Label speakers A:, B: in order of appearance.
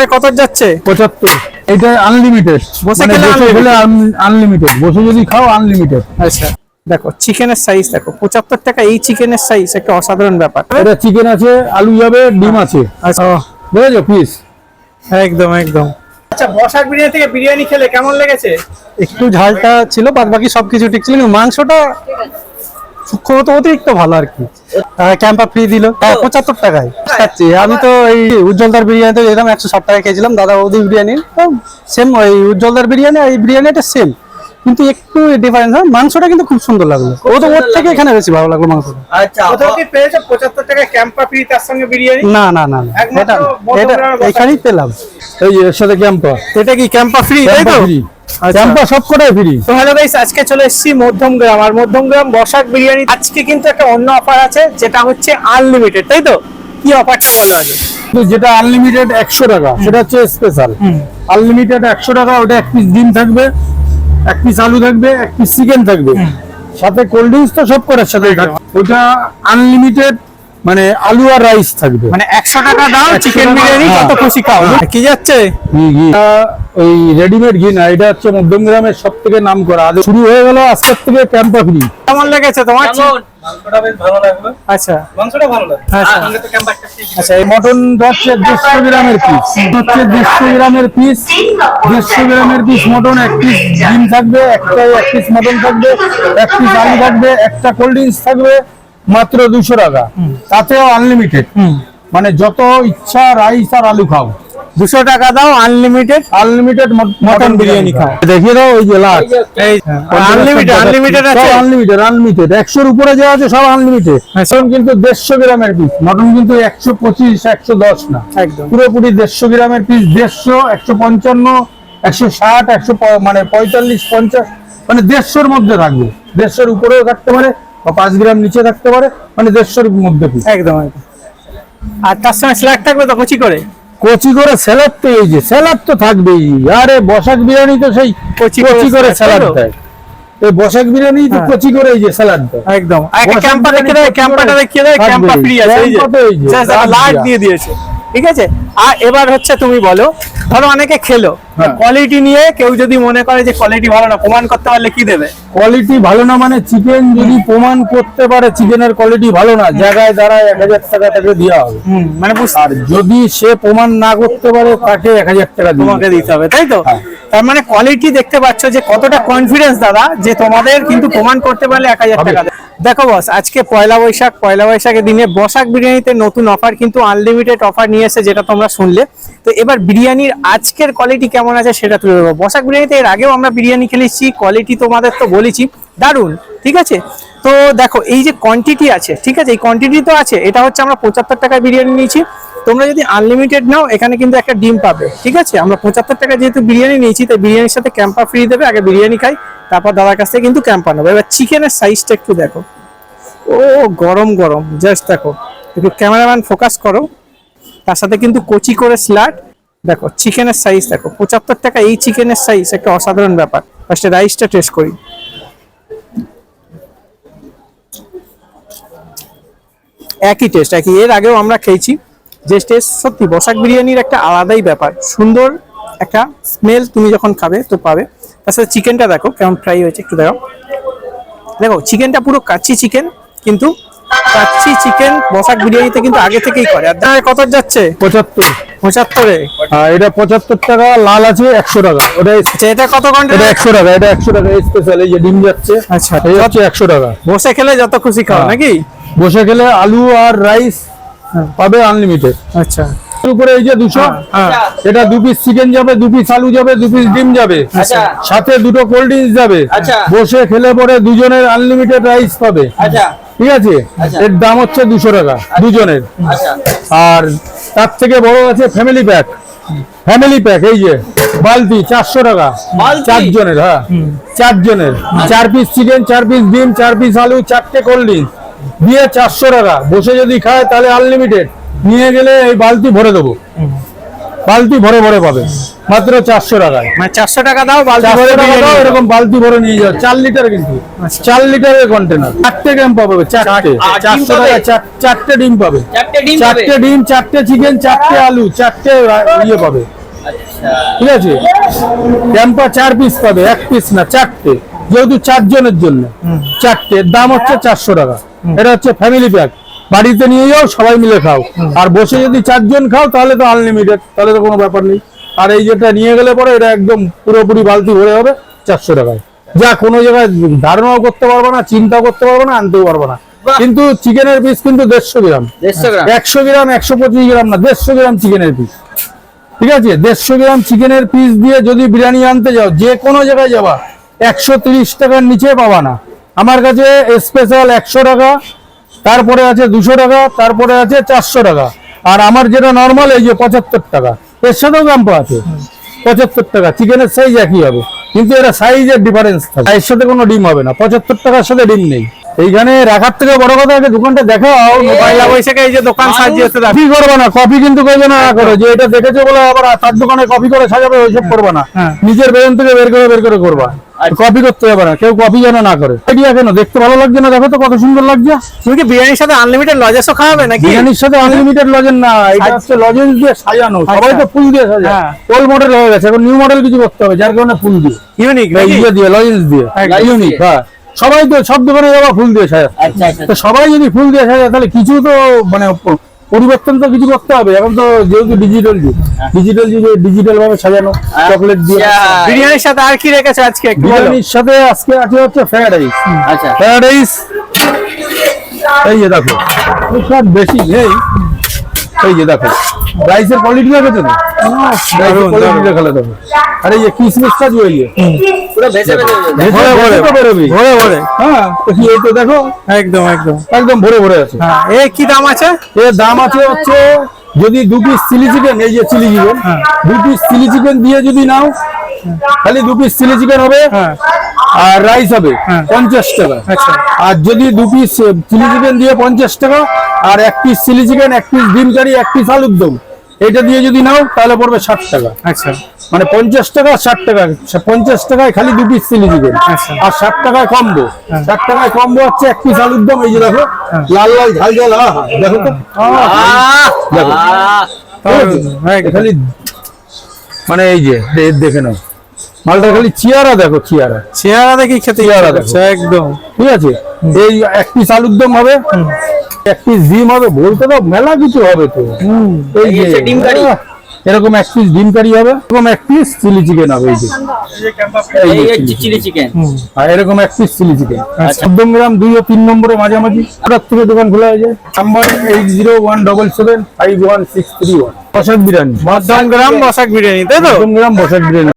A: আপনার কত যাচ্ছে?
B: পঁচাত্তর। এটা আনলিমিটেড
A: বসে
B: মানে
A: খেলে
B: বসে আনলিমিটেড যদি খাও আনলিমিটেড
A: আচ্ছা দেখো চিকেনের সাইজ দেখো পঁচাত্তর টাকা এই চিকেনের সাইজ একটা অসাধারণ ব্যাপার।
B: এটা চিকেন আছে আলু যাবে ডিম আছে।
A: আচ্ছা।
B: বুঝেছ পিস
A: একদম একদম। আচ্ছা বসাক বিরিয়ানি থেকে বিরিয়ানি খেলে কেমন লেগেছে?
C: একটু ঝালটা ছিল বাদ বাকি সবকিছু ঠিক ছিল কিন্তু মাংসটা তো অতিরিক্ত ভালো আর কি। ক্যাম্পা ফ্রি দিল। পঁচাত্তর টাকায়। খাচ্ছি। আমি তো এই উজ্জ্বলদার বিরিয়ানি তো এরকম একশো ষাট টাকা খেয়েছিলাম। দাদা বৌদি বিরিয়ানি। সেম ওই উজ্জ্বলদার বিরিয়ানি আর এই বিরিয়ানিটা সেম কিন্তু একটু ডিফারেন্স হয় মাংসটা কিন্তু খুব সুন্দর লাগল। ও তো ওর থেকে এখানে বেশি ভালো লাগল মাংসটা।
A: কোথাও কি পেয়েছ পঁচাত্তর টাকা ক্যাম্পা ফ্রি তার সঙ্গে বিরিয়ানি?
C: না না না না। এটা এটা এখানেই পেলাম।
B: এই এর সাথে ক্যাম্পা
A: এটা কি ক্যাম্পা ফ্রি তাই তো? আচ্ছা।
B: ক্যাম্পা সব কটাই ফ্রি
A: তো হ্যালো গাইস আজকে চলে এসেছি মধ্যমগ্রাম। আর মধ্যমগ্রাম বসাক বিরিয়ানি আজকে কিন্তু একটা অন্য অফার আছে যেটা হচ্ছে আনলিমিটেড তাই তো? কি অফারটা বলো
B: কিন্তু যেটা আনলিমিটেড একশো টাকা সেটা হচ্ছে স্পেশাল আনলিমিটেড একশো টাকা ওটা এক পিস ডিম থাকবে এক পিস আলু থাকবে এক পিস চিকেন থাকবে। সাথে কোল্ড ড্রিঙ্কস তো সব করার সাথে ওটা আনলিমিটেড মানে আলু আর রাইস থাকবে।
A: মানে একশো টাকা দাও চিকেন বিরিয়ানি
B: হ্যাঁ।
A: কত খুশি খাও। কি যাচ্ছে?
B: ওই রেডিমেড ঘি না এটা হচ্ছে মধ্যমগ্রামের সব থেকে নাম করা আজ শুরু হয়ে গেল আজকের থেকে ক্যাম্পা ফ্রি
A: কেমন লেগেছে তোমার
C: মাংসটা বেশ ভালো লাগল।
A: আচ্ছা।
C: মাংসটা ভালো লাগল।
A: আচ্ছা।
C: তো ক্যাম্পা একটা
B: আচ্ছা এই মটন হচ্ছে দেড়শো গ্রামের পিস হচ্ছে দেড়শো গ্রামের পিস দেড়শো গ্রামের পিস মটন এক পিস ডিম থাকবে একটা এক পিস মটন থাকবে এক পিস আলু থাকবে একটা কোল্ড ড্রিঙ্কস থাকবে। মাত্র দুশো টাকা। তাতেও আনলিমিটেড মানে যত ইচ্ছা রাইস আর আলু খাও।
A: দুশো টাকা দাও আনলিমিটেড
B: আনলিমিটেড মটন বিরিয়ানি খাও। দেখিয়ে দাও ওই যে
A: আনলিমিটেড আনলিমিটেড আছে।
B: আনলিমিটেড আনলিমিটেড একশোর উপরে যা আছে সব আনলিমিটেড এখন কিন্তু দেড়শো গ্রামের পিস মটন কিন্তু একশো পঁচিশ একশো দশ না। পুরোপুরি দেড়শো গ্রামের পিস দেড়শো একশো পঞ্চান্ন একশো ষাট একশো মানে পঁয়তাল্লিশ পঞ্চাশ মানে দেড়শোর মধ্যে থাকবে। দেড়শোর উপরেও থাকতে পারে বা পাঁচ গ্রাম নিচে থাকতে পারে মানে দেড়শোর মধ্যে পিস।
A: একদম একদম। আর তার সঙ্গে স্ল্যাগ থাকবে তো কচি করে?
B: কচি করে স্যালাড তো এই যে স্যালাড তো থাকবেই। আরে বসাক বিরিয়ানি তো সেই
A: কচি
B: কচি
A: করে
B: স্যালাড দেয়। এই বসাক বিরিয়ানি তো
A: হ্যাঁ।
B: কচি করে এই যে স্যালাড দেয়।
A: একদম। একটা ক্যাম্পা রেখে দেয় ক্যাম্পাটা রেখে দেয় ক্যাম্পা ফ্রি আছে এই যে। লাইট
B: দিয়ে
A: দিয়েছে। ঠিক আছে? আর এবার হচ্ছে তুমি বলো ধরো অনেকে খেলো
B: হ্যাঁ।
A: কোয়ালিটি নিয়ে কেউ যদি মনে করে যে কোয়ালিটি ভালো না প্রমাণ করতে পারলে কি দেবে?
B: কোয়ালিটি ভালো না মানে চিকেন যদি প্রমাণ করতে পারে চিকেনের কোয়ালিটি ভালো না জায়গায় দাঁড়ায় এক হাজার টাকা তাকে দেওয়া হবে।
A: মানে
B: আর যদি সে প্রমাণ না করতে পারে তাকে এক হাজার টাকা
A: তোমাকে দিতে হবে। তাই তো?
B: হ্যাঁ।
A: তার মানে কোয়ালিটি দেখতে পাচ্ছ যে কতটা কনফিডেন্স দাদা যে তোমাদের কিন্তু প্রমাণ করতে পারলে এক হাজার টাকা দেখো বস আজকে পয়লা বৈশাখ পয়লা বৈশাখের দিনে বসাক বিরিয়ানিতে নতুন অফার কিন্তু আনলিমিটেড অফার নিয়ে এসে যেটা তোমরা শুনলে। তো এবার বিরিয়ানির আজকের কোয়ালিটি কেমন আছে সেটা তুলে দেবো বসাক বিরিয়ানিতে এর আগেও আমরা বিরিয়ানি খেলেছি কোয়ালিটি তোমাদের তো বলেছি। দারুণ ঠিক আছে? তো দেখো এই যে কোয়ান্টিটি আছে ঠিক আছে? এই কোয়ান্টিটি তো আছে এটা হচ্ছে আমরা পঁচাত্তর টাকায় বিরিয়ানি নিয়েছি। তোমরা যদি আনলিমিটেড নাও, এখানে কিন্তু একটা ডিম পাবে, ঠিক আছে? আমরা পঁচাত্তর টাকা যেহেতু বিরিয়ানি নিয়েছি, তাই বিরিয়ানির সাথে ক্যাম্পা ফ্রি দেবে, আগে বিরিয়ানি খাই, তারপর দাদার কাছ থেকে কিন্তু ক্যাম্পা নেব। এবার চিকেনের সাইজটা একটু দেখো। ও, গরম গরম জাস্ট দেখো। একটু ক্যামেরাম্যান ফোকাস করো। তার সাথে কিন্তু কচি করে স্ল্যাট দেখো চিকেনের সাইজ দেখো। পঁচাত্তর টাকা এই চিকেনের সাইজ একটা অসাধারণ ব্যাপার। ফার্স্টে রাইসটা টেস্ট করি। একই টেস্ট একই। এর আগেও আমরা খেয়েছি। যে টেস্ট সত্যি বসাক বিরিয়ানির একটা আলাদাই ব্যাপার। সুন্দর একটা স্মেল তুমি যখন খাবে তো পাবে। সাথে চিকেনটা দেখো কেমন ফ্রাই হয়েছে একটু দেখো দেখো চিকেনটা পুরো কাচ্চি চিকেন কিন্তু কাচ্চি চিকেন বসাক বিরিয়ানিতে কিন্তু আগে থেকেই করে। আর দাম কত যাচ্ছে?
B: পঁচাত্তর।
A: পঁচাত্তরে।
B: আর এটা পঁচাত্তর টাকা লাল আছে একশো টাকা। ওটা
A: আচ্ছা এটা কত ঘণ্টা?
B: এটা একশো টাকা এটা একশো টাকা স্পেশাল এই যে ডিম যাচ্ছে
A: আচ্ছা
B: এই হচ্ছে একশো টাকা।
A: বসে খেলে যত খুশি খাও
B: হ্যাঁ।
A: নাকি?
B: বসে খেলে আলু আর রাইস পাবে আনলিমিটেড
A: আচ্ছা।
B: উপরে এই যে দুশো
A: হ্যাঁ
B: এটা দু পিস চিকেন যাবে দু পিস আলু যাবে দু পিস ডিম যাবে।
D: আচ্ছা।
B: সাথে দুটো কোল্ড ড্রিঙ্কস যাবে।
D: আচ্ছা।
B: বসে খেলে পরে দুজনের আনলিমিটেড রাইস পাবে।
D: আচ্ছা।
B: ঠিক আছে?
D: আচ্ছা।
B: এর দাম হচ্ছে দুশো টাকা দুজনের।
D: আচ্ছা।
B: আর তার থেকে বড় আছে ফ্যামিলি প্যাক ফ্যামিলি প্যাক এই যে বালতি চারশো টাকা। চারজনের হ্যাঁ। চারজনের। চার পিস চিকেন চার পিস ডিম চার পিস আলু চারটে কোল্ড ড্রিঙ্কস দিয়ে চারশো টাকা। বসে যদি খায় তাহলে আনলিমিটেড নিয়ে গেলে এই বালতি ভরে দেবো। বালতি ভরে ভরে পাবে। মাত্র চারশো টাকায়।
A: মানে চারশো টাকা দাও বালতি ভরে
B: দাও। এরকম বালতি ভরে নিয়ে যাও। চার লিটার কিন্তু। চার লিটারের কন্টেনার চারটে গ্রাম পাবে চারটে।
D: ডিম
B: চারশো
D: পাবে?
B: টাকা চারটে ডিম পাবে।
D: চারটে ডিম
B: চারটে চিকেন চারটে আলু চারটে ইয়ে পাবে।
D: আচ্ছা।
B: ঠিক আছে? ক্যাম্পা চার পিস পাবে এক পিস না চারটে। যেহেতু চারজনের জন্য। চারটে। দাম হচ্ছে চারশো টাকা। এটা হচ্ছে ফ্যামিলি প্যাক বাড়িতে নিয়ে যাও সবাই মিলে খাও। আর বসে যদি চারজন খাও তাহলে তো আনলিমিটেড তাহলে তো কোনো ব্যাপার নেই। আর এই যেটা নিয়ে গেলে পরে এটা একদম পুরোপুরি বালতি ভরে হবে চারশো টাকায়। যা কোনো জায়গায় ধারণাও করতে পারব না চিন্তাও করতে পারব না আনতেও পারব না। কিন্তু চিকেনের পিস কিন্তু দেড়শো গ্রাম। একশো গ্রাম একশো পঁচিশ গ্রাম না দেড়শো গ্রাম চিকেনের পিস ঠিক আছে? দেড়শো গ্রাম চিকেনের পিস দিয়ে যদি বিরিয়ানি আনতে যাও যে কোনো জায়গায় যাবা একশো তিরিশ টাকার নিচে পাবা না। আমার কাছে স্পেশাল একশো টাকা, তারপরে আছে দুশো টাকা, তারপরে আছে চারশো টাকা। আর আমার যেটা নর্মাল এই যে পঁচাত্তর টাকা, এর সাথেও দাম আছে। পঁচাত্তর টাকা চিকেনের সাইজ একই হবে, কিন্তু এটা সাইজের ডিফারেন্স থাকে। এর সাথে কোনো ডিম হবে না, পঁচাত্তর টাকার সাথে ডিম নেই। এইখানে রাখার থেকে বড় কথা দোকানটা দেখাও
A: পয়লা বৈশাখে এই যে দোকান সাজিয়েছে
B: কপি করবে না কপি কিন্তু করবে না করে। যে এটা দেখেছে বলে আবার তার দোকানে কপি করে সাজাবে ওইসব করবে না।
A: হ্যাঁ।
B: নিজের বেতন থেকে বের করে বের করে করবা। কপি করতে হবে না কেউ কপি যেন না করে। আইডিয়া কেন? দেখতে ভালো লাগছে না? দেখো তো কত সুন্দর লাগছে।
A: তুমি কি বিরিয়ানির সাথে আনলিমিটেড লজেসও খাওয়াবে নাকি?
B: বিরিয়ানির সাথে আনলিমিটেড লজেন না এটা হচ্ছে লজেন্স দিয়ে সাজানো। সবাই তো ফুল দিয়ে সাজায়।
A: হ্যাঁ।
B: ওল্ড মডেল হয়ে গেছে এখন নিউ মডেল কিছু করতে হবে যার কারণে ফুল দিয়ে।
A: ইউনিক
B: ইয়ে দিয়ে লজেন্স দিয়ে। ইউনিক হ্যাঁ। সবাই তো সব দোকানে যাবা ফুল দিয়ে সাজা।
D: আচ্ছা আচ্ছা।
B: তো সবাই যদি ফুল দিয়ে সাজায় তাহলে কিছু তো মানে পরিবর্তন তো কিছু করতে হবে। এখন তো যেহেতু ডিজিটাল যুগ ডিজিটাল যুগে ডিজিটাল ভাবে সাজানো চকলেট দিয়ে।
D: আচ্ছা।
A: বিরিয়ানির সাথে আর কি রেখেছে আজকে একটু
B: বিরিয়ানির সাথে আজকে আছে হচ্ছে ফ্রাইড রাইস
D: আচ্ছা।
B: ফ্রাইড রাইস এই যে দেখো সব বেশি নেই। এই যে দেখো। রাইসের কোয়ালিটি তো? রাইসের কোয়ালিটি দেখালে দেখো আর এই
D: পুরো ভেসে ভেসে
A: ভরে ভরে। ভরে ভরে।
B: হ্যাঁ কি এই তো দেখো?
A: একদম একদম।
B: একদম ভরে ভরে আছে।
A: হ্যাঁ এ কি দাম আছে?
B: এর দাম আছে হচ্ছে যদি দু পিস চিলি চিকেন এই যে চিলি চিকেন দু পিস চিলি চিকেন দিয়ে যদি নাও খালি দু পিস চিলি চিকেন হবে।
A: হ্যাঁ।
B: আর রাইস হবে
A: হ্যাঁ।
B: পঞ্চাশ টাকা।
A: আচ্ছা।
B: আর যদি দু পিস চিলি চিকেন দিয়ে পঞ্চাশ টাকা আর এক পিস চিলি চিকেন এক পিস ডিম কারি এক পিস আলুর দম এটা দিয়ে যদি নাও তাহলে পড়বে ষাট টাকা।
A: আচ্ছা।
B: মানে পঞ্চাশ টাকা ষাট টাকা পঞ্চাশ টাকায় খালি দু পিস চিলি চিকেন। আর ষাট টাকায় কম্বো ষাট টাকায় কম্বো হচ্ছে এক পিস আলুর দম এই যে দেখো লাল লাল ঝাল ঝাল দেখো তো। দেখো। খালি মানে এই যে দেখে নাও। মালটা খালি চিয়ারা দেখো চিয়ারা
A: চেহারা দেখি খেতে ইচ্ছা
B: দেখো।
A: একদম।
B: ঠিক আছে? এই এক পিস আলুর দম হবে এক পিস ডিম হবে বলতে তো মেলা কিছু হবে তো। এই যে
D: ডিম কারি।
B: এরকম এক পিস ডিম কারি হবে এরকম এক পিস চিলি চিকেন হবে এই যে। এই
D: চিলি চিকেন
B: আর এরকম এক পিস চিলি চিকেন
D: আচ্ছা।
B: চোদ্দ গ্রাম দুই ও তিন নম্বরে মাঝামাঝি। ওটার থেকে দোকান খোলা হয়ে যায়। Number eight zero one double seven five one six three one Basak biryani.
A: Madhyamgram Basak biryani তাই তো?
B: গ্রাম বসাক বিরিয়ানি।